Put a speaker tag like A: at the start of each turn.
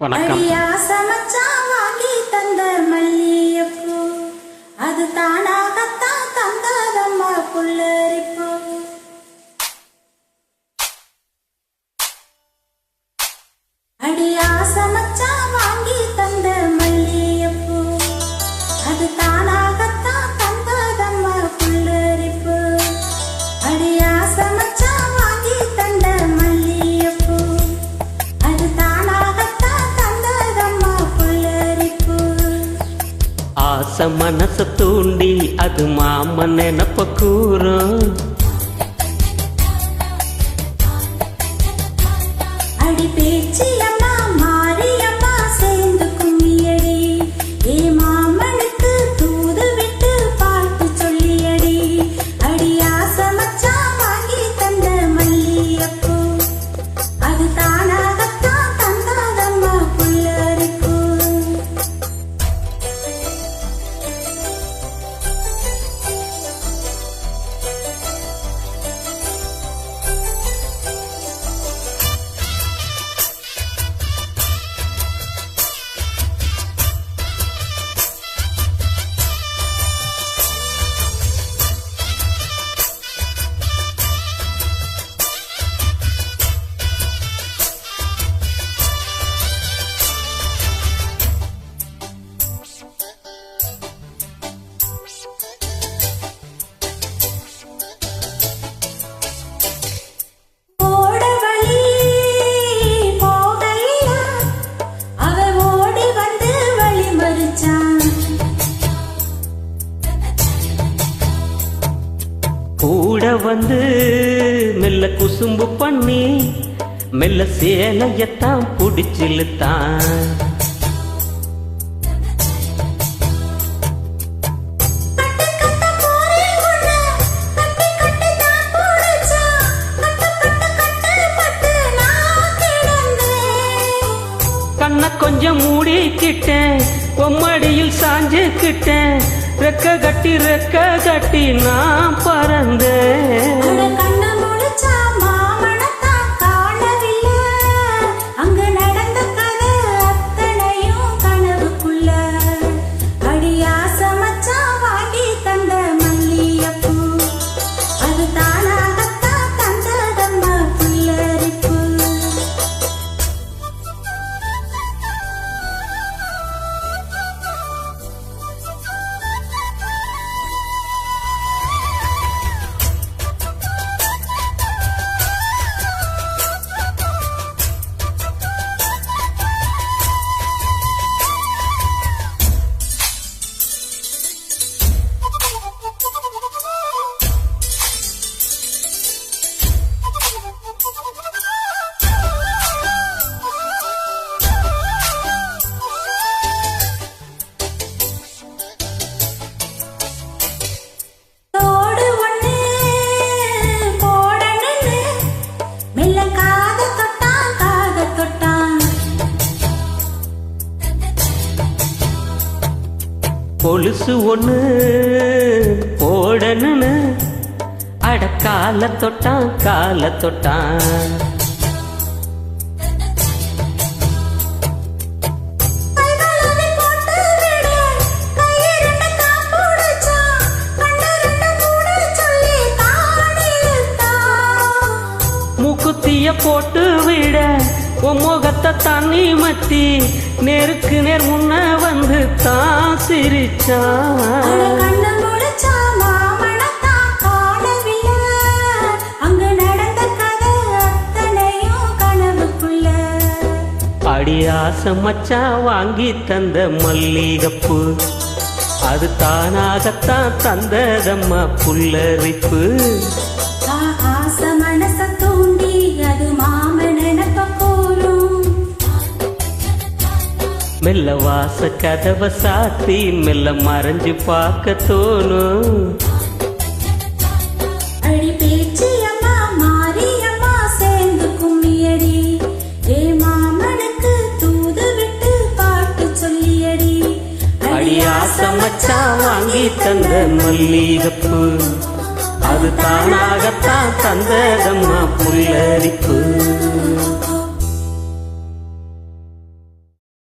A: வணக்கம்.
B: அடியா வாங்கி தந்த மல்லியப்பூ அது தானாகத்தான் தந்ததம்மா புள்ள. ಹೊಸ ಮನಸ್ಸು ತೂಂಡಿ ಅದು ಮಾಮ ನೆನಪ ಕೂರೋ ಅಡಿ ಪೇಚಿ
A: கூட வந்து மெல்ல குசும்பு பண்ணி மெல்ல சேலையத்தான்
B: பிடிச்சிலுத்தான் தான்
A: கண்ணை கொஞ்சம் மூடிக்கிட்டேன் பொம்மடியில் சாஞ்சுக்கிட்டேன். ரெக்க கட்டி ரெக்க கட்டி நான் பறந்தேன்.
B: கொசு ஒன்று போடணுன்னு
A: அட கால தொட்டான் கால தொட்டான். மூக்குத்திய போட்டு விட. உன் முகத்தை தண்ணி மத்தி நேருக்கு நேர் முன்ன வந்து தான் சிரிச்சான்
B: கண்ணு முடிச்சா மாமனத்தான் காணவில்லை. அங்கு நடந்த கதை அத்தனையும் கனவுக்குள்ள.
A: அடி ஆசை மச்சான் வாங்கி தந்த மல்லிகப்பூ. அது தானாகத்தான் தந்ததம்மா புல்லரிப்பு. மெல்ல வாச கதவை சாத்தி மெல்ல மறைஞ்சு பார்க்க தோணும். மச்சான் வாங்கி தந்த மல்லிகப்பூ. அது தானாகத்தான் தந்ததம்மா புல்லரிப்பு.